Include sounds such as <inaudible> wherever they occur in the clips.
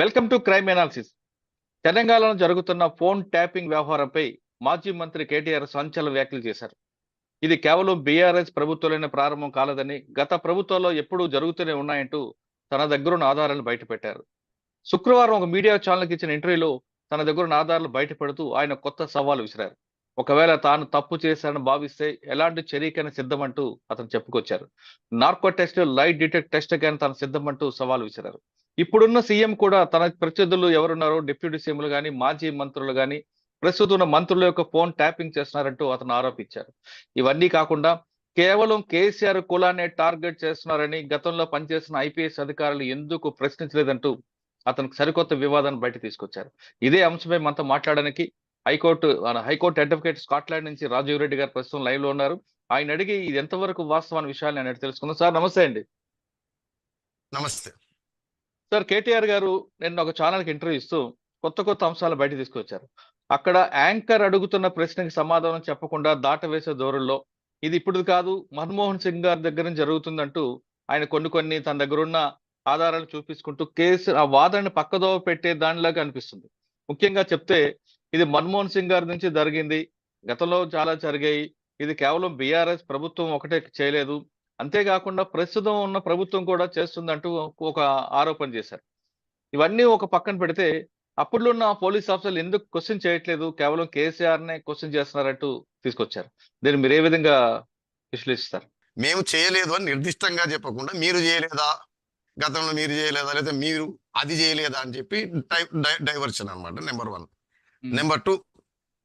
Welcome to crime analysis. తెలంగాణలో జరుగుతున్న phone tapping వ్యవహారంపై మాజీ మంత్రి కేటీఆర్ సంచలన వ్యాఖ్యలు చేశారు. ఇది కేవలం బీఆర్ఎస్ ప్రభుత్వంలోనే ప్రారంభం కాలేదని గత ప్రభుత్వంలో ఎప్పుడూ జరుగుతూనే ఉన్నాయంటూ తన దగ్గరున్న ఆధారాలు బయటపెట్టారు. శుక్రవారం ఒక మీడియా ఛానల్కి ఇచ్చిన ఇంటర్వ్యూలో తన దగ్గరున్న ఆధారాలు బయటపెడుతూ ఆయన కొత్త సవాలు విసిరారు. ఒకవేళ తాను తప్పు చేశానని భావిస్తే ఎలాంటి చర్యకైనా సిద్ధమంటూ అతను చెప్పుకొచ్చారు. Narco test light detect test కానీ తాను సిద్ధమంటూ సవాల్ విసిరారు. ఇప్పుడున్న సీఎం కూడా తన ప్రత్యర్థులు ఎవరున్నారో డిప్యూటీ సీఎంలు కానీ మాజీ మంత్రులు కానీ ప్రస్తుతం ఉన్న మంత్రుల యొక్క ఫోన్ ట్యాపింగ్ చేస్తున్నారంటూ అతను ఆరోపించారు. ఇవన్నీ కాకుండా కేవలం కేసీఆర్ కులాన్ని టార్గెట్ చేస్తున్నారని గతంలో పనిచేసిన ఐపీఎస్ అధికారులు ఎందుకు ప్రశ్నించలేదంటూ అతనికి సరికొత్త వివాదాన్ని బయట తీసుకొచ్చారు. ఇదే అంశమే మనతో మాట్లాడడానికి హైకోర్టు హైకోర్టు అడ్వకేట్ స్కాట్లాండ్ నుంచి రాజీవ్ రెడ్డి గారు ప్రస్తుతం లైవ్లో ఉన్నారు. ఆయన అడిగి ఇది ఎంతవరకు వాస్తవాన్ని విషయాన్ని నేను తెలుసుకుందాం. సార్ నమస్తే అండి. నమస్తే. సార్ కేటీఆర్ గారు నిన్న ఒక ఛానల్కి ఇంటర్వ్యూ ఇస్తూ కొత్త కొత్త అంశాలు బయట తీసుకొచ్చారు. అక్కడ యాంకర్ అడుగుతున్న ప్రశ్నకి సమాధానం చెప్పకుండా దాటవేసే ధోరణిలో ఇది ఇప్పుడు కాదు మన్మోహన్ సింగ్ గారి దగ్గర నుంచి జరుగుతుందంటూ ఆయన కొన్ని కొన్ని తన దగ్గర ఉన్న ఆధారాలు చూపించుకుంటూ కేసు ఆ వాదనని పక్కదోవ పెట్టే దానిలాగా అనిపిస్తుంది. ముఖ్యంగా చెప్తే ఇది మన్మోహన్ సింగ్ గారి నుంచి జరిగింది. గతంలో చాలా జరిగాయి. ఇది కేవలం బీఆర్ఎస్ ప్రభుత్వం ఒకటే చేయలేదు. అంతేకాకుండా ప్రస్తుతం ఉన్న ప్రభుత్వం కూడా చేస్తుందంటూ ఒక ఆరోపణ చేశారు. ఇవన్నీ ఒక పక్కన పెడితే అప్పుడులో ఉన్న పోలీస్ ఆఫీసర్లు ఎందుకు క్వశ్చన్ చేయట్లేదు? కేవలం కేసీఆర్ నే క్వశ్చన్ చేస్తున్నారంటూ తీసుకొచ్చారు. దీన్ని మీరు ఏ విధంగా విశ్లేషిస్తారు? మేము చేయలేదు అని నిర్దిష్టంగా చెప్పకుండా మీరు చేయలేదా? గతంలో మీరు చేయలేదా? లేదా మీరు అది చేయలేదా అని చెప్పి డైవర్షన్ అన్నమాట number one. Number two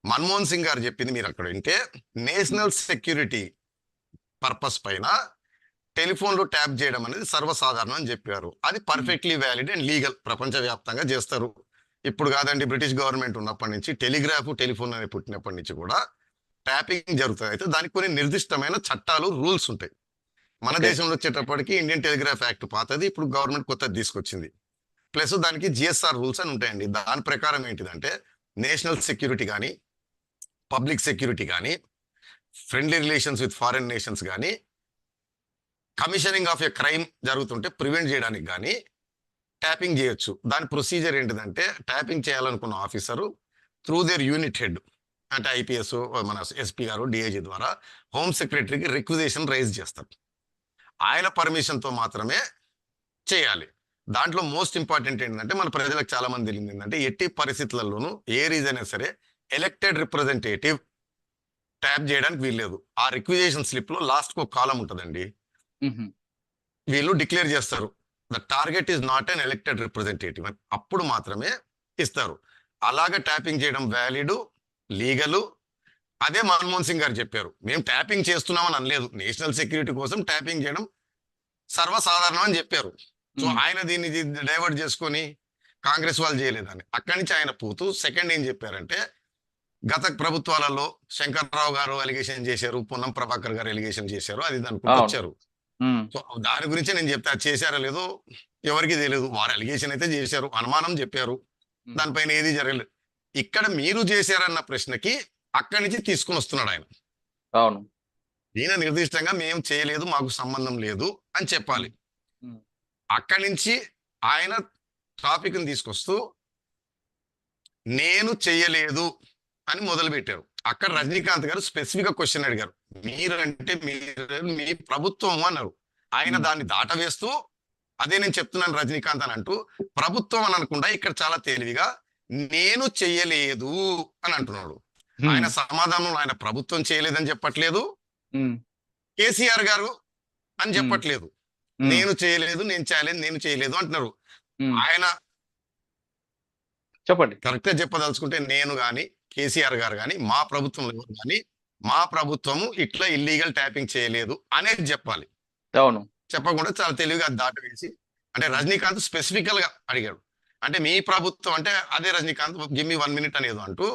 Manmohan Singh గారు చెప్పింది మీరు అక్కడ వింటే నేషనల్ సెక్యూరిటీ పర్పస్ పైన టెలిఫోన్లు ట్యాప్ చేయడం అనేది సర్వసాధారణం అని చెప్పారు. అది పర్ఫెక్ట్లీ వ్యాలిడ్ అండ్ లీగల్ ప్రపంచవ్యాప్తంగా చేస్తారు. ఇప్పుడు కాదండి బ్రిటిష్ గవర్నమెంట్ ఉన్నప్పటి నుంచి టెలిగ్రాఫ్ టెలిఫోన్ అనేది పుట్టినప్పటి నుంచి కూడా ట్యాపింగ్ జరుగుతుంది. అయితే దానికి కొన్ని నిర్దిష్టమైన చట్టాలు రూల్స్ ఉంటాయి. మన. దేశంలో వచ్చేటప్పటికి ఇండియన్ టెలిగ్రాఫ్ యాక్ట్ పాతది ఇప్పుడు గవర్నమెంట్ కొత్తది తీసుకొచ్చింది. ప్లస్ దానికి జిఎస్ఆర్ రూల్స్ అని ఉంటాయండి. దాని ప్రకారం ఏంటిదంటే నేషనల్ సెక్యూరిటీ కానీ పబ్లిక్ సెక్యూరిటీ కానీ friendly relations with foreign nations కానీ కమిషనింగ్ ఆఫ్ ఎ క్రైమ్ జరుగుతుంటే ప్రివెంట్ చేయడానికి కానీ ట్యాపింగ్ చేయొచ్చు. దాని ప్రొసీజర్ ఏంటిదంటే ట్యాపింగ్ చేయాలనుకున్న officer through their unit head అంటే ఐపీఎస్ మన ఎస్పీ గారు డిఐజీ ద్వారా హోమ్ సెక్రటరీకి రిక్విజేషన్ రైజ్ చేస్తారు. ఆయన పర్మిషన్తో మాత్రమే చేయాలి. దాంట్లో మోస్ట్ ఇంపార్టెంట్ ఏంటంటే మన ప్రజలకు చాలా మంది తెలియదు ఏంటంటే ఎట్టి పరిస్థితులలోనూ ఏ రీజన్ అయినా సరే ఎలక్టెడ్ రిప్రజెంటేటివ్ ట్యాప్ చేయడానికి వీల్లేదు. ఆ రిక్విజేషన్ స్లిప్లో లాస్ట్కు ఒక కాలం ఉంటుందండి. వీళ్ళు డిక్లేర్ చేస్తారు. The target is not an elected representative అని అప్పుడు మాత్రమే ఇస్తారు. అలాగ ట్యాపింగ్ చేయడం వ్యాలిడ్ లీగలు. అదే మన్మోహన్ సింగ్ గారు చెప్పారు. మేము ట్యాపింగ్ చేస్తున్నామని అనలేదు. నేషనల్ సెక్యూరిటీ కోసం ట్యాపింగ్ చేయడం సర్వసాధారణం అని చెప్పారు. సో. ఆయన దీన్ని డైవర్ట్ చేసుకొని కాంగ్రెస్ వాళ్ళు చేయలేదని. అక్కడి నుంచి ఆయన పోతూ సెకండ్ ఏం చెప్పారంటే గత ప్రభుత్వాలలో శంకర్రావు గారు ఎలిగేషన్ చేశారు పొన్నం ప్రభాకర్ గారు ఎలిగేషన్ చేశారు అది దానికి. వచ్చారు. సో దాని గురించి నేను చెప్తే చేశారో లేదో ఎవరికి తెలియదు వారు అలిగేషన్ అయితే చేశారు అనుమానం చెప్పారు. దానిపైన ఏది జరగలేదు. ఇక్కడ మీరు చేశారన్న ప్రశ్నకి అక్కడి నుంచి తీసుకుని వస్తున్నాడు ఆయన. అవును. ఈయన నిర్దిష్టంగా మేము చేయలేదు మాకు సంబంధం లేదు అని చెప్పాలి. అక్కడి నుంచి ఆయన టాపిక్ని తీసుకొస్తూ నేను చెయ్యలేదు అని మొదలు పెట్టారు అక్కడ రజనీకాంత్ గారు స్పెసిఫిక్ క్వశ్చన్ అడిగారు. మీరంటే మీరు మీ ప్రభుత్వం అన్నారు ఆయన. దాన్ని దాటవేస్తూ అదే నేను చెప్తున్నాను రజనీకాంత్ అని అంటూ ప్రభుత్వం అని అనకుండా ఇక్కడ చాలా తెలివిగా నేను చెయ్యలేదు అని అంటున్నాడు ఆయన సమాధానం ఆయన ప్రభుత్వం చేయలేదని చెప్పట్లేదు. కేసీఆర్ గారు అని. చెప్పట్లేదు. నేను చేయలేదు నేను చేయలేదు నేను చేయలేదు అంటున్నారు. ఆయన చెప్పండి కరెక్ట్గా చెప్పదలుచుకుంటే నేను గాని కేసీఆర్ గారు గాని మా ప్రభుత్వంలో గాని మా ప్రభుత్వము ఇట్లా ఇల్లీగల్ ట్యాపింగ్ చేయలేదు అనేది చెప్పాలి అవును చెప్పకుండా చాలా తెలివిగా దాటి వేసి అంటే రజనీకాంత్ స్పెసిఫికల్గా అడిగాడు అంటే మీ ప్రభుత్వం అంటే అదే Rajinikanth give me one minute అనేది అంటూ.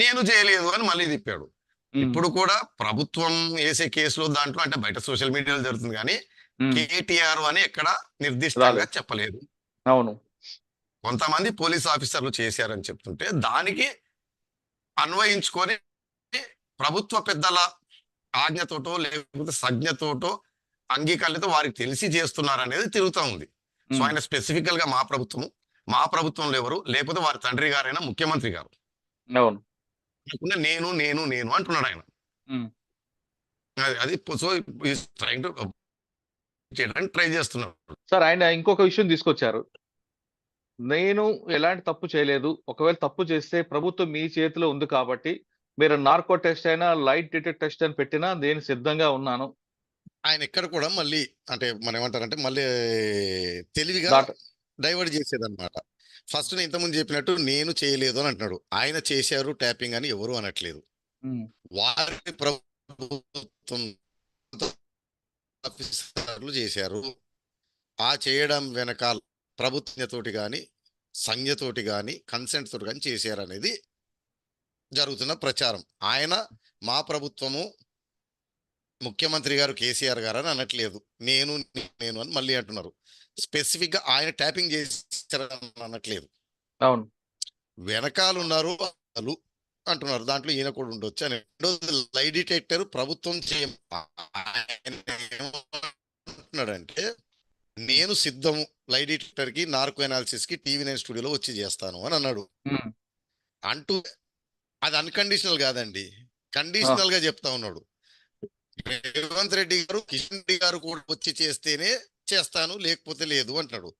నేను చేయలేదు అని మళ్ళీ తిప్పాడు. ఇప్పుడు కూడా ప్రభుత్వం వేసే కేసులో దాంట్లో అంటే బయట సోషల్ మీడియాలో జరుగుతుంది కానీ. కేటీఆర్ అని ఎక్కడ నిర్దిష్టంగా. చెప్పలేదు అవును కొంతమంది పోలీస్ ఆఫీసర్లు చేశారని చెప్తుంటే దానికి అన్వయించుకొని ప్రభుత్వ పెద్దల ఆజ్ఞతోటో లేకపోతే సజ్ఞతోటో అంగీకారంతో వారికి తెలిసి చేస్తున్నారు అనేది తిరుగుతూ ఉంది. సో. ఆయన స్పెసిఫికల్గా మా ప్రభుత్వము మా ప్రభుత్వంలో ఎవరు? లేకపోతే వారి తండ్రి గారైనా ముఖ్యమంత్రి గారు? నేను నేను నేను అంటున్నాడు ఆయన. అది అది సో ట్రైంగ్ టు చేయడానికి ట్రై చేస్తున్నాడు. సార్ ఆయన ఇంకొక విషయం తీసుకొచ్చారు. నేను ఎలాంటి తప్పు చేయలేదు. ఒకవేళ తప్పు చేస్తే ప్రభుత్వం మీ చేతిలో ఉంది కాబట్టి మీరు నార్కో టెస్ట్ అయినా లైట్ డిటెక్ట్ టెస్ట్ అని పెట్టినా నేను సిద్ధంగా ఉన్నాను. ఆయన ఎక్కడ కూడా మళ్ళీ అంటే మనం ఏమంటారంటే మళ్ళీ తెలివిగా డైవర్ట్ చేసేదన్నమాట. ఫస్ట్ నేను ఇంతకుముందు చెప్పినట్టు నేను చేయలేదు అని అంటున్నాడు. ఆయన చేశారు ట్యాపింగ్ అని ఎవరు అనట్లేదు. వారి ప్రభుత్వం ఆఫీసర్లు చేశారు. ఆ చేయడం వెనకాల ప్రభుత్వతోటి కానీ సంఘతోటి కానీ కన్సెంట్ తోటి కానీ చేశారు అనేది జరుగుతున్న ప్రచారం. ఆయన మా ప్రభుత్వము ముఖ్యమంత్రి గారు కేసీఆర్ గారు అని అనట్లేదు. నేను నేను అని మళ్ళీ అంటున్నారు. స్పెసిఫిక్గా ఆయన ట్యాపింగ్ చేశారని అనట్లేదు. అవును. వెనకాల ఉన్నారు వాళ్ళు అంటున్నారు. దాంట్లో ఈయన కూడా ఉండొచ్చు అని. రెండోది లై డిటెక్టర్ ప్రభుత్వం చేయ ఆయన ఏమంటున్నాడంటే నేను సిద్ధము. లై డిటెక్టర్కి నార్కో అనాలిసిస్కి టీవీ నైన్ స్టూడియోలో వచ్చి చేస్తాను అని అన్నాడు. అంటూ అది అన్కండిషనల్ కాదండి. కండిషనల్గా చెప్తా ఉన్నాడు. రేవంత్ రెడ్డి గారు కిషన్ రెడ్డి గారు కూడా వచ్చి చేస్తేనే చేస్తాను లేకపోతే లేదు అంటున్నాడు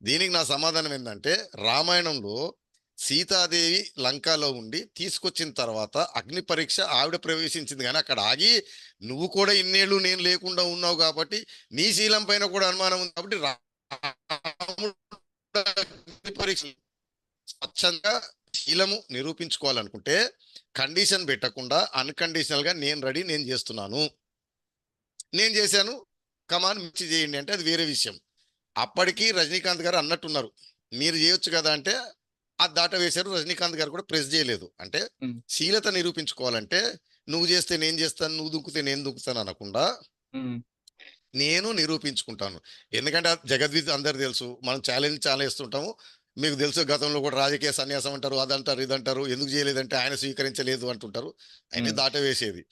దీనికి నా సమాధానం ఏంటంటే రామాయణంలో సీతాదేవి లంకలో ఉండి తీసుకొచ్చిన తర్వాత అగ్ని పరీక్ష ఆవిడ ప్రవేశించింది. కానీ అక్కడ ఆగి నువ్వు కూడా ఇన్నేళ్ళు నేను లేకుండా ఉన్నావు కాబట్టి నీ శీలం పైన కూడా అనుమానం ఉంది కాబట్టి రాముడు అగ్ని పరీక్ష స్వచ్ఛంగా శీలము నిరూపించుకోవాలనుకుంటే కండిషన్ పెట్టకుండా అన్కండిషనల్గా నేను రెడీ నేను చేస్తున్నాను. నేను చేశాను కమాన్ మిర్చి చేయండి అంటే అది వేరే విషయం. అప్పటికి రజనీకాంత్ గారు అన్నట్టున్నారు మీరు చేయొచ్చు కదా అంటే ఆ దాట వేశారు రజనీకాంత్ గారు కూడా ప్రెస్ చేయలేదు. అంటే. శీలత నిరూపించుకోవాలంటే నువ్వు చేస్తే నేను చేస్తాను నువ్వు దుంకుతే నేను దుంకుతాను అనకుండా నేను నిరూపించుకుంటాను. ఎందుకంటే జగద్విత్ అందరు తెలుసు మనం ఛాలెంజ్ చాలా ఇస్తుంటాము మీకు తెలుసు గతంలో కూడా రాజకీయ సన్యాసం అంటారు అదంటారు ఇదంటారు ఎందుకు చేయలేదంటే ఆయన స్వీకరించలేదు అంటుంటారు ఆయన. దాటవేసేది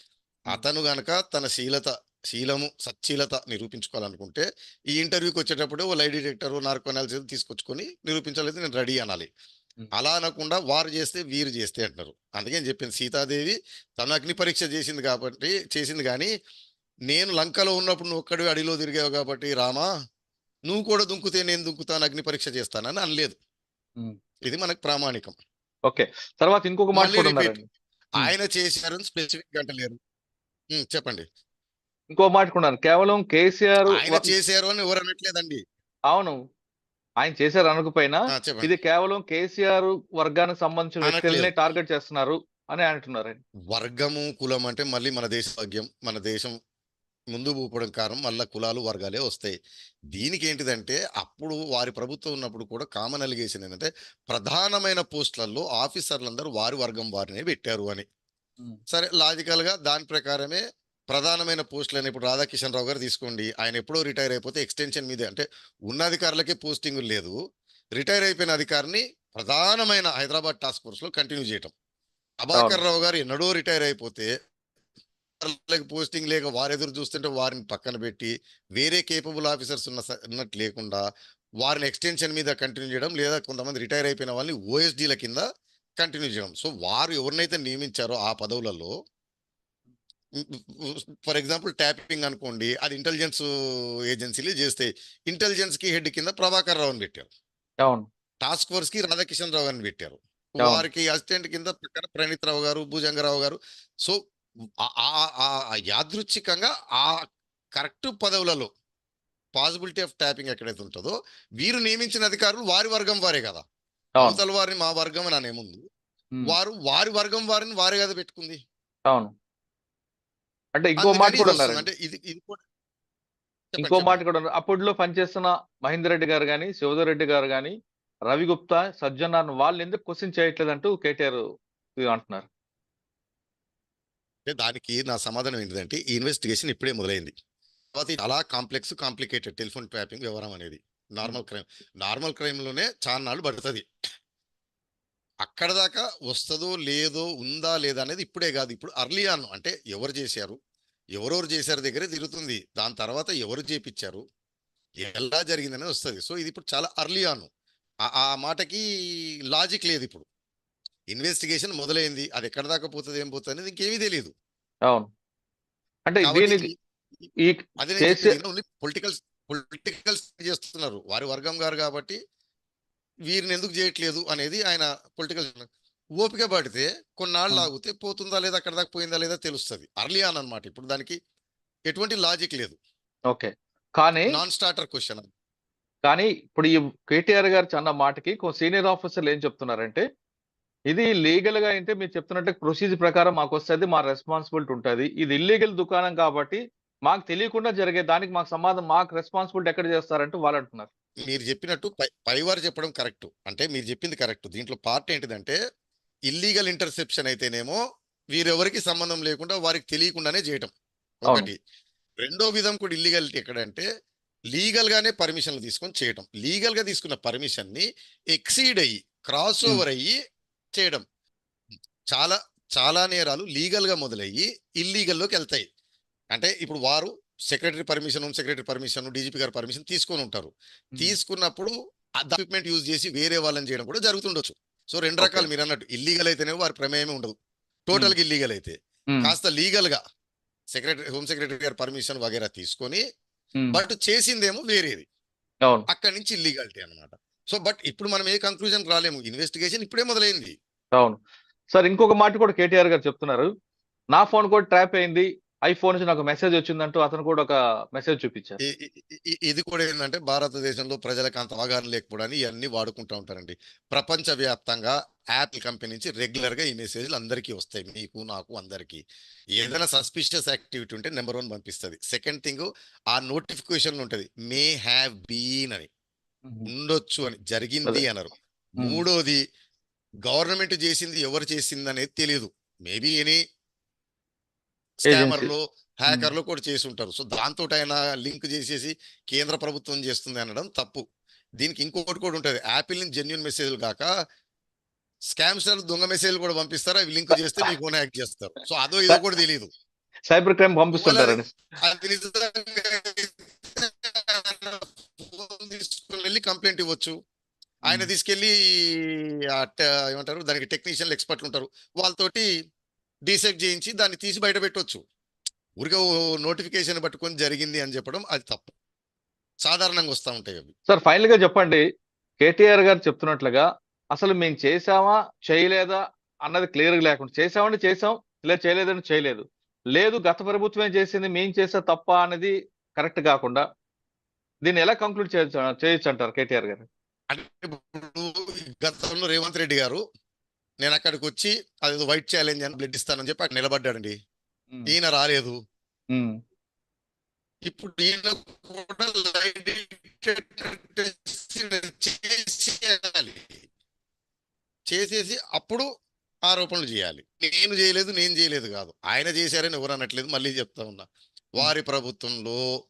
అతను గనక తన శీలత శీలము సచ్చీలత నిరూపించుకోవాలనుకుంటే ఈ ఇంటర్వ్యూకి వచ్చేటప్పుడు ఓ లై డిటెక్టర్ నార్కో అనాలిసిస్ తీసుకొచ్చుకొని నిరూపించలేదు నేను రెడీ అనాలి. అలా అనకుండా వారు చేస్తే వీరు చేస్తే అంటారు అందుకే చెప్పింది సీతాదేవి తన అగ్ని పరీక్ష చేసింది కాబట్టి చేసింది కానీ నేను లంకలో ఉన్నప్పుడు నువ్వు ఒక్కడి అడిలో తిరిగావు కాబట్టి రామా నువ్వు కూడా దుంకుతే నేను దుంకుతాను అగ్ని పరీక్ష చేస్తానని అనలేదు. ఇది మనకు ప్రామాణికం. ఓకే. తర్వాత ఇంకొక మాట. ఆయన చేశారని స్పెసిఫిక్గా అంటలేరు చెప్పండి. ఇంకో మాట కూడా ఉన్నారు కేవలం కేసీఆర్ ఆయన చేశారు అని ఎవరు అనట్లేదండి. అవును. ఆయన చేశారు అనకపోయినా ఇది కేవలం కేసీఆర్ వర్గానికి సంబంధించిన వ్యక్తులనే. టార్గెట్ చేస్తున్నారు అని అంటున్నారు. వర్గము కులం అంటే మళ్ళీ మన దేశ భాగ్యం మన దేశం ముందు ఊపడం కారణం మళ్ళీ కులాలు వర్గాలే వస్తాయి. దీనికి ఏంటిదంటే అప్పుడు వారి ప్రభుత్వం ఉన్నప్పుడు కూడా కామన్ అలిగేషన్ ఏంటంటే ప్రధానమైన పోస్టులలో ఆఫీసర్లందరూ వారి వర్గం వారినే పెట్టారు అని. సరే లాజికల్గా దాని ప్రకారమే ప్రధానమైన పోస్టులు అని ఇప్పుడు రాధాకిషన్ రావు గారు తీసుకోండి. ఆయన ఎప్పుడో రిటైర్ అయిపోతే ఎక్స్టెన్షన్ మీదే. అంటే ఉన్న అధికారులకే పోస్టింగ్ లేదు. రిటైర్ అయిపోయిన అధికారిని ప్రధానమైన హైదరాబాద్ టాస్క్ ఫోర్స్లో కంటిన్యూ చేయటం. ప్రభాకర్ రావు గారు ఎన్నడో రిటైర్ అయిపోతే వాళ్ళకి పోస్టింగ్ లేక వారు ఎదురు చూస్తుంటే వారిని పక్కన పెట్టి వేరే కేపబుల్ ఆఫీసర్స్ ఉన్న ఉన్నట్టు లేకుండా వారిని ఎక్స్టెన్షన్ మీద కంటిన్యూ చేయడం లేదా కొంతమంది రిటైర్ అయిపోయిన వాళ్ళని ఓఎస్డీల కింద కంటిన్యూ చేయడం. సో వారు ఎవరినైతే నియమించారో ఆ పదవులలో ఫర్ ఎగ్జాంపుల్ ట్యాపింగ్ అనుకోండి అది ఇంటెలిజెన్స్ ఏజెన్సీలు చేస్తే ఇంటెలిజెన్స్కి హెడ్ కింద ప్రభాకర్ రావుని పెట్టారు. టాస్క్ ఫోర్స్కి రాధాకిషన్ రావు గారిని పెట్టారు. వారికి అసిస్టెంట్ కింద ప్రణీత్ రావు గారు భుజంగరావు గారు. సో యాదృచ్ఛికంగా ఆ కరెక్ట్ పదవులలో పాసిబిలిటీ ఆఫ్ ట్యాపింగ్ ఎక్కడైతే ఉంటుందో వీరు నియమించిన అధికారులు వారి వర్గం వారే కదా. అవతల వారిని మా వర్గం అని అనేముందు. వారు వారి వర్గం వారిని వారే కదా పెట్టుకుంది. అవును. అంటే ఇంకో మాట కూడా అంటే ఇది ఇది కూడా ఇంకో మాట. కూడా ఉన్నారు అప్పట్లో పనిచేస్తున్న మహేందర్ రెడ్డి గారు కానీ శివధర్ రెడ్డి గారు కానీ రవి గుప్తా సజ్జనార్ వాళ్ళు ఎందుకు క్వశ్చన్ చేయట్లేదంటూ కేటీఆర్ ఇది అంటున్నారు. అంటే దానికి నా సమాధానం ఏంటిదంటే ఈ ఇన్వెస్టిగేషన్ ఇప్పుడే మొదలైంది. తర్వాత చాలా కాంప్లెక్స్ కాంప్లికేటెడ్ టెలిఫోన్ ట్యాపింగ్ వ్యవహారం అనేది నార్మల్ క్రైమ్ నార్మల్ క్రైమ్లోనే చాలా నాళ్ళు పడుతుంది. అక్కడ దాకా వస్తుందో లేదో ఉందా లేదా అనేది ఇప్పుడే కాదు. ఇప్పుడు అర్లీ ఆన్ అంటే ఎవరు చేశారు? ఎవరెవరు చేశారు దగ్గరే తిరుగుతుంది. దాని తర్వాత ఎవరు చేపించారు? ఎలా జరిగిందనేది వస్తుంది. సో ఇది ఇప్పుడు చాలా అర్లీ ఆన్ ఆ మాటకి లాజిక్ లేదు ఇప్పుడు. ఇన్వెస్టిగేషన్ మొదలైంది అది ఎక్కడ దాకా పోతుంది ఏం పోతుంది అనేది ఇంకేమీ తెలియదు అవును. అంటే పొలిటికల్ పొలిటికల్ చేస్తున్నారు. వారి వర్గం గారు కాబట్టి వీరిని ఎందుకు చేయట్లేదు అనేది ఆయన పొలిటికల్ ఓపిక పడితే కొన్నాళ్ళు. ఆగితే పోతుందా లేదా అక్కడ దాకా పోయిందా లేదా తెలుస్తుంది. అర్లీ ఆన్ అనమాట ఇప్పుడు దానికి ఎటువంటి లాజిక్ లేదు. ఓకే. కానీ నాన్ స్టార్టర్ క్వశ్చన్ కానీ ఇప్పుడు ఈ కేటీఆర్ గారు అన్న మాటకి సీనియర్ ఆఫీసర్లు ఏం చెప్తున్నారంటే ఇది లీగల్గా అయితే మీరు చెప్తున్నట్టు ప్రొసీజర్ ప్రకారం మాకు వస్తుంది మా రెస్పాన్సిబిలిటీ ఉంటుంది. ఇది ఇల్లీగల్ దుకాణం కాబట్టి మాకు తెలియకుండా జరిగే దానికి మాకు సమాధానం మాకు రెస్పాన్సిబిలిటీ ఎక్కడ చేస్తారంటూ వాళ్ళు అంటున్నారు. మీరు చెప్పినట్టు పైవారు చెప్పడం కరెక్ట్ అంటే మీరు చెప్పింది కరెక్ట్ దీంట్లో పార్ట్ ఏంటిదంటే ఇల్లీగల్ ఇంటర్సెప్షన్ అయితేనేమో వీరెవరికి సంబంధం లేకుండా వారికి తెలియకుండానే చేయటం. ఒకటి. రెండో విధం కూడా ఇల్లీగలిటీ ఎక్కడంటే లీగల్ గానే పర్మిషన్లు తీసుకొని చేయటం. లీగల్గా తీసుకున్న పర్మిషన్ని ఎక్సీడ్ అయ్యి క్రాస్. ఓవర్ అయ్యి చేయడం. చాలా చాలా నేరాలు లీగల్గా మొదలయ్యి ఇల్లీగల్లోకి వెళ్తాయి అంటే ఇప్పుడు వారు secretary permission home secretary permission DGP గారి పర్మిషన్ తీసుకొని ఉంటారు. తీసుకున్నప్పుడు ఎక్విప్మెంట్ యూజ్ చేసి వేరే వాళ్ళని చేయడం కూడా జరుగుతుండొచ్చు. సో రెండు. రకాలు మీరు అన్నట్టు ఇల్లీగల్ అయితేనే వారి ప్రమేయమే ఉండదు. టోటల్గా ఇల్లీగల్ అయితే కాస్త లీగల్గా సెక్రటరీ హోమ్ సెక్రటరీ గారి పర్మిషన్ వగేరా తీసుకొని బట్ చేసిందేమో వేరేది. అక్కడి నుంచి ఇల్లీగాలిటీ అన్నమాట. సో బట్ ఇప్పుడు మనం ఏ కంక్లూజన్ రాలేము. ఇన్వెస్టిగేషన్ ఇప్పుడే మొదలైంది. అవును. సార్ ఇంకొక మాట కూడా కేటీఆర్ గారు చెప్తున్నారు. నా ఫోన్ కూడా ట్రాప్ అయింది. ఐఫోన్ నుంచి నాకు మెసేజ్ వచ్చిందంటూ అతను కూడా ఒక మెసేజ్ చూపించారు. ఇది కూడా ఏంటంటే భారతదేశంలో ప్రజలకు అంత అవగాహన లేకపోవడానికి ఇవన్నీ వాడుకుంటూ ఉంటారండి. ప్రపంచ వ్యాప్తంగా యాపిల్ కంపెనీ నుంచి రెగ్యులర్గా ఈ మెసేజ్లు అందరికీ వస్తాయి. మీకు నాకు అందరికీ. ఏదైనా సస్పిషియస్ యాక్టివిటీ ఉంటే నెంబర్ వన్ పంపిస్తుంది. సెకండ్ థింగ్ ఆ నోటిఫికేషన్ ఉంటది. మే హ్యావ్ బీన్ అని. ఉండొచ్చు అని. జరిగింది. అనరు మూడోది గవర్నమెంట్ చేసింది ఎవరు చేసింది అనేది తెలియదు మేబీ ఎనీ స్కామర్లు హ్యాకర్లు కూడా చేసి ఉంటారు సో దాంతో ఆయన లింక్ చేసేసి కేంద్ర ప్రభుత్వం చేస్తుంది అనడం తప్పు. దీనికి ఇంకొకటి కూడా ఉంటుంది. యాపిల్ నుంచి జెన్యున్ మెసేజ్లు కాక స్కామ్స్టర్ దొంగ మెసేజ్లు కూడా పంపిస్తారు? అవి లింక్ చేస్తే మీకు <laughs> ఓన్ యాక్ట్ చేస్తారు. సో అదో ఇదో కూడా తెలియదు సైబర్ క్రైమ్ ఫోన్ తీసుకుని వెళ్ళి కంప్లైంట్ ఇవ్వచ్చు. ఆయన ట- ఏమంటారు? దానికి టెక్నీషియన్లు ఎక్స్పర్ట్లు ఉంటారు. వాళ్ళతోటి డీసెక్ట్ చేయించి దాన్ని తీసి బయట పెట్టవచ్చు ఊరికే నోటిఫికేషన్ పట్టుకొని జరిగింది అని చెప్పడం అది తప్పు. సాధారణంగా వస్తూ ఉంటాయి అవి. సార్ ఫైనల్గా చెప్పండి. కేటీఆర్ గారు చెప్తున్నట్లుగా అసలు మేము చేసామా చేయలేదా? అన్నది క్లియర్గా లేకుండా చేసామంటే చేసాం ఇలా చేయలేదని చేయలేదు. లేదు గత ప్రభుత్వం చేసింది మేము చేసా తప్ప అనేది కరెక్ట్ కాకుండా దీన్ని ఎలా కంక్లూడ్ చేయొచ్చు చేయొచ్చు అంటారు కేటీఆర్ గారు? అంటే ఇప్పుడు గతంలో రేవంత్ రెడ్డి గారు నేను అక్కడికి వచ్చి అదేదో వైట్ ఛాలెంజ్ అని బ్లడ్ ఇస్తానని చెప్పి అక్కడ నిలబడ్డాడండి. ఈయన రాలేదు. ఇప్పుడు ఈయన కూడా లైట్ చేసేయాలి. చేసేసి అప్పుడు ఆరోపణలు చేయాలి. నేను చేయలేదు నేను చేయలేదు కాదు. ఆయన చేశారని ఎవరు అనట్లేదు మళ్ళీ చెప్తా ఉన్నా. వారి ప్రభుత్వంలో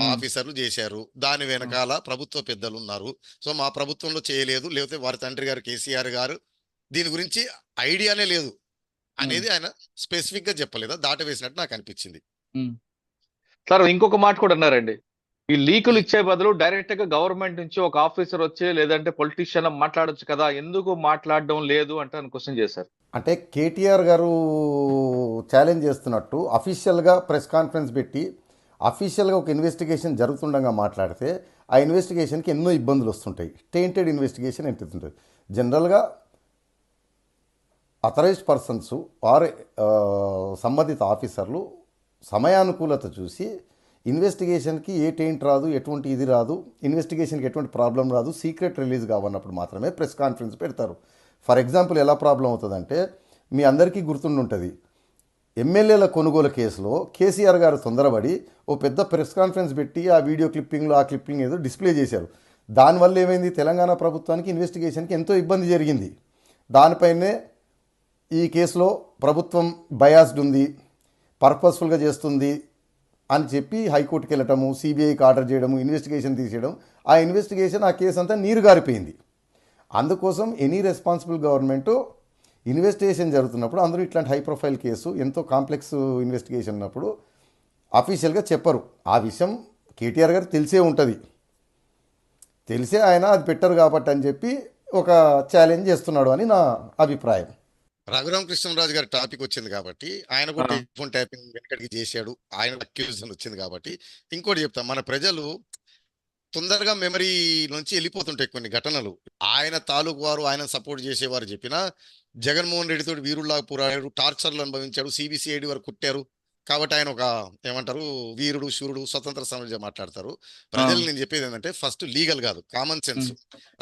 ఆఫీసర్లు చేశారు. దాని వెనకాల ప్రభుత్వ పెద్దలు ఉన్నారు సో మా ప్రభుత్వంలో చేయలేదు. లేకపోతే వారి తండ్రి గారు కేసీఆర్ గారు దీని గురించి ఐడియానే లేదు. అనేది ఆయన స్పెసిఫిక్గా చెప్పలేదా? దాట వేసినట్టు నాకు అనిపించింది. సార్ ఇంకొక మాట కూడా అన్నారండి. ఈ లీకులు ఇచ్చే బదులు డైరెక్ట్గా గవర్నమెంట్ నుంచి ఒక ఆఫీసర్ వచ్చి లేదంటే పొలిటీషియన్ మాట్లాడొచ్చు కదా ఎందుకు మాట్లాడడం లేదు అంటే అని క్వశ్చన్ చేశారు. అంటే కేటీఆర్ గారు ఛాలెంజ్ చేస్తున్నట్టు అఫీషియల్గా ప్రెస్ కాన్ఫరెన్స్ పెట్టి అఫీషియల్గా ఒక ఇన్వెస్టిగేషన్ జరుగుతుండగా మాట్లాడితే ఆ ఇన్వెస్టిగేషన్కి ఎన్నో ఇబ్బందులు వస్తుంటాయి. టెయింటెడ్ ఇన్వెస్టిగేషన్ ఎంత ఉంటుంది జనరల్గా అథరైజ్డ్ పర్సన్స్ ఆర్ సంబంధిత ఆఫీసర్లు సమయానుకూలత చూసి ఇన్వెస్టిగేషన్కి ఏ టెయింట్ రాదు ఎటువంటి ఇది రాదు ఇన్వెస్టిగేషన్కి ఎటువంటి ప్రాబ్లం రాదు సీక్రెట్ రిలీజ్ కావన్నప్పుడు మాత్రమే ప్రెస్ కాన్ఫరెన్స్ పెడతారు. ఫర్ ఎగ్జాంపుల్ ఎలా ప్రాబ్లం అవుతుందంటే మీ అందరికీ గుర్తుండి ఉంటుంది ఎమ్మెల్యేల కొనుగోలు కేసులో కేసీఆర్ గారు తొందరపడి ఓ పెద్ద ప్రెస్ కాన్ఫరెన్స్ పెట్టి ఆ వీడియో క్లిప్పింగ్లో ఆ క్లిప్పింగ్ ఏదో డిస్ప్లే చేశారు. దానివల్ల ఏమైంది? తెలంగాణ ప్రభుత్వానికి ఇన్వెస్టిగేషన్కి ఎంతో ఇబ్బంది జరిగింది. దానిపైనే ఈ కేసులో ప్రభుత్వం బయాస్డ్ ఉంది పర్పస్ఫుల్గా చేస్తుంది అని చెప్పి హైకోర్టుకి వెళ్ళటము సిబిఐకి ఆర్డర్ చేయడము ఇన్వెస్టిగేషన్ తీసేయడం ఆ ఇన్వెస్టిగేషన్ ఆ కేసు అంతా నీరు గారిపోయింది. అందుకోసం ఎనీ రెస్పాన్సిబుల్ గవర్నమెంటు ఇన్వెస్టిగేషన్ జరుగుతున్నప్పుడు అందరూ ఇట్లాంటి హై ప్రొఫైల్ కేసు ఎంతో కాంప్లెక్స్ ఇన్వెస్టిగేషన్ ఉన్నప్పుడు అఫీషియల్గా చెప్పరు. ఆ విషయం కేటీఆర్ గారు తెలిసే ఉంటుంది. తెలిసే ఆయన అది పెట్టరు కాబట్టి అని చెప్పి ఒక ఛాలెంజ్ చేస్తున్నాడు అని నా అభిప్రాయం. రఘురామ కృష్ణరాజు గారి టాపిక్ వచ్చింది కాబట్టి ఆయన కూడా. టెలిఫోన్ ట్యాపింగ్ వెనకడికి చేశాడు. ఆయన అక్యూజన్ వచ్చింది కాబట్టి ఇంకోటి చెప్తాం మన ప్రజలు తొందరగా మెమరీ నుంచి వెళ్ళిపోతుంటాయి కొన్ని ఘటనలు. ఆయన తాలూకు వారు ఆయన సపోర్ట్ చేసేవారు చెప్పినా జగన్మోహన్ రెడ్డితో వీరుల్లాగా పోరాడాడు టార్చర్లు అనుభవించాడు సిబిసిఐడి వరకు కుట్టారు. కాబట్టి ఆయన ఒక ఏమంటారు వీరుడు శూరుడు స్వతంత్ర సమస్య మాట్లాడతారు. ప్రజలు నేను చెప్పేది ఏంటంటే ఫస్ట్ లీగల్ కాదు కామన్ సెన్స్.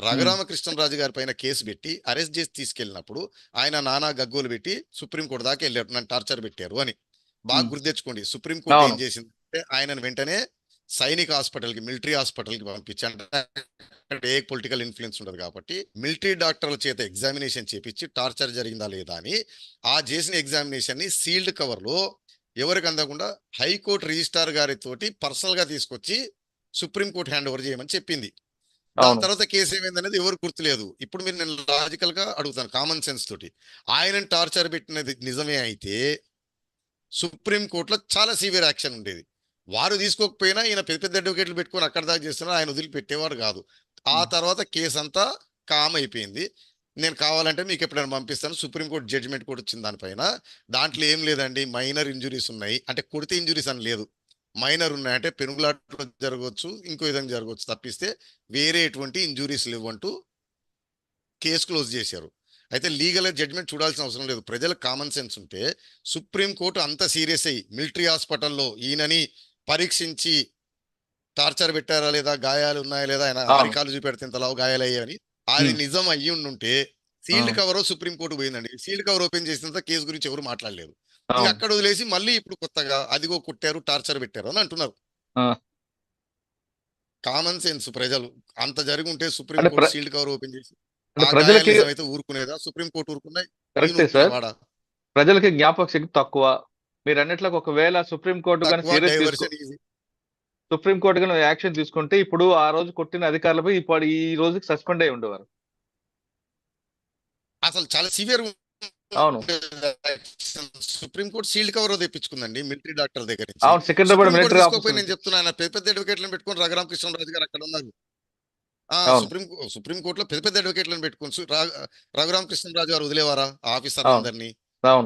రఘురామకృష్ణరాజు గారి పైన కేసు పెట్టి అరెస్ట్ చేసి తీసుకెళ్ళినప్పుడు ఆయన నానా గగ్గోలు పెట్టి సుప్రీంకోర్టు దాకా వెళ్ళారు నన్ను టార్చర్ పెట్టారు అని. బాగా. గుర్తెచ్చుకోండి సుప్రీంకోర్టు ఏం అవును. చేసిందంటే ఆయనను వెంటనే సైనిక హాస్పిటల్కి మిలిటరీ హాస్పిటల్కి పంపించి అంటే ఏ పొలిటికల్ ఇన్ఫ్లుయెన్స్ ఉండదు కాబట్టి మిలిటరీ డాక్టర్ల చేత ఎగ్జామినేషన్ చేపించి టార్చర్ జరిగిందా లేదా అని ఆ చేసిన ఎగ్జామినేషన్ని సీల్డ్ కవర్లో ఎవరికి అందకుండా హైకోర్టు రిజిస్ట్రార్ గారితోటి పర్సనల్గా తీసుకొచ్చి సుప్రీంకోర్టు హ్యాండ్ ఓవర్ చేయమని చెప్పింది. దాని తర్వాత కేసు ఏమైందనేది ఎవరు గుర్తులేదు. ఇప్పుడు మీరు నేను లాజికల్గా అడుగుతాను కామన్ సెన్స్ తోటి. ఆయనను టార్చర్ పెట్టినది నిజమే అయితే సుప్రీం కోర్టులో చాలా సివియర్ యాక్షన్ ఉండేది. వారు తీసుకోకపోయినా ఈయన పెద్ద పెద్ద అడ్వకేట్లు పెట్టుకొని అక్కడ దాకా చేస్తున్నా ఆయన వదిలిపెట్టేవారు కాదు. ఆ. తర్వాత కేసు అంతా కామ్ అయిపోయింది నేను కావాలంటే మీకు ఎప్పుడైనా పంపిస్తాను సుప్రీంకోర్టు జడ్జిమెంట్ కూడా వచ్చింది దానిపైన. దాంట్లో ఏం లేదండి మైనర్ ఇంజురీస్ ఉన్నాయి. అంటే కొడితే ఇంజురీస్ అని లేదు. మైనర్ ఉన్నాయంటే పెనుగులాట్లో జరగవచ్చు ఇంకో విధంగా జరగవచ్చు తప్పిస్తే వేరే ఎటువంటి ఇంజురీస్ లేవంటూ కేసు క్లోజ్ చేశారు. అయితే లీగల్ జడ్జ్మెంట్ చూడాల్సిన అవసరం లేదు. ప్రజలకు కామన్ సెన్స్ ఉంటే సుప్రీం కోర్టు అంత సీరియస్ అయ్యి మిలిటరీ హాస్పిటల్లో ఈయనని పరీక్షించి టార్చర్ పెట్టారా లేదా? గాయాలు ఉన్నాయా లేదా? ఆయన అవును. అరికాలు చూపెడితే ఇంతలా గాయాలయ్యాయని. అది Hmm. నిజం అయ్యి ఉండుంటే సీల్డ్. కవర్ సుప్రీం కోర్టు పోయిందండి. సీల్డ్ కవర్ ఓపెన్ చేసినంత కేసు గురించి ఎవరు మాట్లాడలేదు అక్కడ వదిలేసి మళ్ళీ ఇప్పుడు కొత్తగా అదిగో కుట్టారు టార్చర్ పెట్టారు అని అంటున్నారు. కామన్ సెన్స్ ప్రజలు. అంత జరిగి ఉంటే supreme court sealed cover open చేసి ప్రజలకి గాయాలు నిజమైతే ఊరుకునేదా? Supreme court ఊరుకున్నాయి. ప్రజలకి జ్ఞాపక శక్తి తక్కువ. మీరు అన్నట్లు ఒకవేళ సుప్రీం కోర్టు కానీ సీరియస్ తీసుకో డైవర్షన్ ఈజీ సుప్రీం కోర్టు కానీ యాక్షన్ తీసుకుంటే ఇప్పుడు ఆ రోజు కొట్టిన అధికారులపై ఇప్పుడు ఈ రోజుకి సస్పెండ్ అయి ఉండేవారు. అసలు చాలా సివియర్ అవును. సుప్రీం కోర్టు సీల్డ్ కవర్ తెప్పించుకుందండి మిలిటరీ డాక్టర్ దగ్గర అవును సికింద్రాబాద్ మిలిటరీ ఆఫీస్ నేను చెప్తున్నాను పెద్ద పెద్ద అడ్వకేట్లను పెట్టుకొని రఘురామకృష్ణరాజు గారు అక్కడ ఉన్నారు. సుప్రీం సుప్రీం కోర్టులో పెద్ద పెద్ద అడ్వకేట్లను పెట్టుకొని రఘురామకృష్ణరాజు గారు వదిలేవారా? ఆఫీసర్. అందరినీ.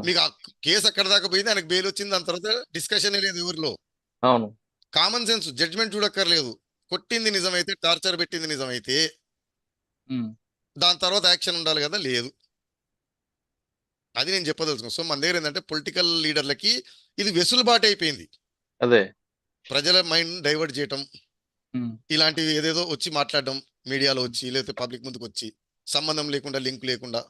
మీకు ఆ కేసు అక్కడ దాకా పోయింది? ఆయనకు బెయిల్ వచ్చింది. దాని తర్వాత డిస్కషన్ లేదు ఎవరిలో. అవును. కామన్ సెన్స్ జడ్జ్మెంట్ చూడక్కర్లేదు. కొట్టింది నిజమైతే టార్చర్ పెట్టింది నిజమైతే. దాని తర్వాత యాక్షన్ ఉండాలి కదా? లేదు. అది నేను చెప్పదలుచుకున్నాను సో మన దగ్గర ఏంటంటే పొలిటికల్ లీడర్లకి ఇది వెసులుబాటు అయిపోయింది. అదే. ప్రజల మైండ్ డైవర్ట్ చేయటం. ఇలాంటివి ఏదేదో వచ్చి మాట్లాడడం మీడియాలో వచ్చి లేకపోతే పబ్లిక్ ముందుకు వచ్చి సంబంధం లేకుండా లింక్ లేకుండా.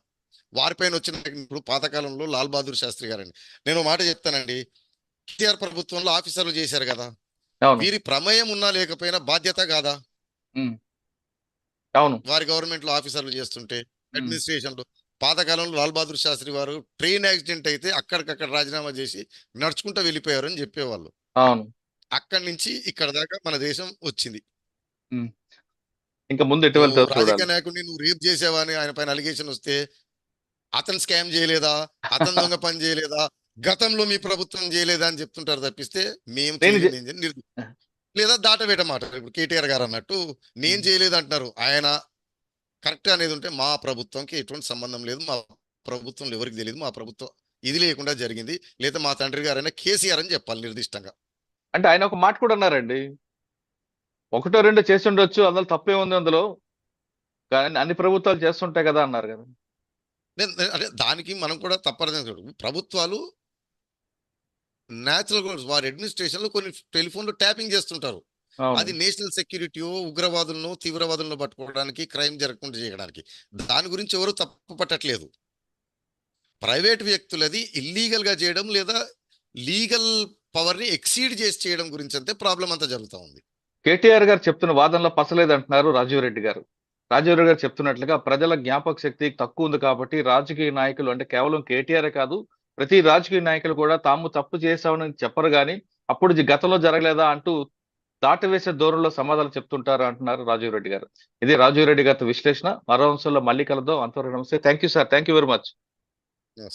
వారిపైన వచ్చిన ఇప్పుడు పాతకాలంలో లాల్ బహదూర్ శాస్త్రి గారండి. నేను మాట చెప్తానండి. కేసీఆర్ ప్రభుత్వంలో ఆఫీసర్లు చేశారు కదా. వీరి ప్రమేయం ఉన్నా లేకపోయినా బాధ్యత కాదా? అవును. వారి గవర్నమెంట్లో ఆఫీసర్లు చేస్తుంటే. అడ్మినిస్ట్రేషన్లో పాతకాలంలో లాల్ బహదూర్ శాస్త్రి వారు ట్రైన్ యాక్సిడెంట్ అయితే అక్కడికక్కడ రాజీనామా చేసి నడుచుకుంటూ వెళ్ళిపోయారు అని చెప్పేవాళ్ళు. అవును. అక్కడి నుంచి ఇక్కడ దాకా మన దేశం వచ్చింది. ఇంకా ముందు ఎటు వెళ్తావు నువ్వు రాజకీయ నాయకుడిని నువ్వు రేప్ చేసావా అని ఆయన పైన అలిగేషన్ వస్తే అతను స్కామ్ చేయలేదా? అతను దొంగ పని చేయలేదా? గతంలో మీ ప్రభుత్వం చేయలేదా అని చెప్తుంటారు తప్పిస్తే మేము లేదా దాటవేట మాట ఇప్పుడు కేటీఆర్ గారు అన్నట్టు నేను చేయలేదు అంటున్నారు ఆయన కరెక్ట్ అనేది ఉంటే మా ప్రభుత్వంకి ఎటువంటి సంబంధం లేదు. మా ప్రభుత్వంలో ఎవరికి తెలియదు. మా ప్రభుత్వం ఇది లేకుండా జరిగింది. లేదా మా తండ్రి గారైనా కేసీఆర్ అని చెప్పాలి నిర్దిష్టంగా. అంటే ఆయన ఒక మాట కూడా అన్నారండి. ఒకటో రెండు చేసి ఉండొచ్చు. అందులో తప్పే ఉంది అందులో? కానీ అన్ని ప్రభుత్వాలు చేస్తుంటాయి కదా అన్నారు కదా. నేను- అంటే దానికి మనం కూడా తప్పలేదు ప్రభుత్వాలు న్యాచురల్ వారి అడ్మినిస్ట్రేషన్లో కొన్ని టెలిఫోన్లు ట్యాపింగ్ చేస్తుంటారు. అది నేషనల్ సెక్యూరిటీయో ఉగ్రవాదులను తీవ్రవాదులను పట్టుకోవడానికి క్రైమ్ జరగకుండా చేయడానికి. దాని గురించి ఎవరు తప్పు పట్టట్లేదు. ప్రైవేట్ వ్యక్తులది ఇల్లీగల్గా చేయడం లేదా లీగల్ పవర్ని ఎక్సీడ్ చేసి చేయడం గురించి అంతే ప్రాబ్లం అంతా జరుగుతూ ఉంది. కేటీఆర్ గారు చెప్తున్న వాదనలో పసలేదు అంటున్నారు రాజీవ్ రెడ్డి గారు. రాజీవ్ గారు చెప్తున్నట్లుగా ప్రజల జ్ఞాపక శక్తి తక్కువ ఉంది కాబట్టి రాజకీయ నాయకులు అంటే కేవలం కేటీఆర్ కాదు ప్రతి రాజకీయ నాయకులు కూడా తాము తప్పు చేశామని చెప్పరు కానీ అప్పుడు గతంలో జరగలేదా అంటూ దాటవేసే దూరంలో సమాధానం చెప్తుంటారు అంటున్నారు రాజీవ్ రెడ్డి గారు. ఇది రాజీవ్ రెడ్డి గారి విశ్లేషణ. మరో అంశంలో మళ్ళీ కలదాం అంతవరకు నమస్తే. Thank you sir. Thank you very much. Yes.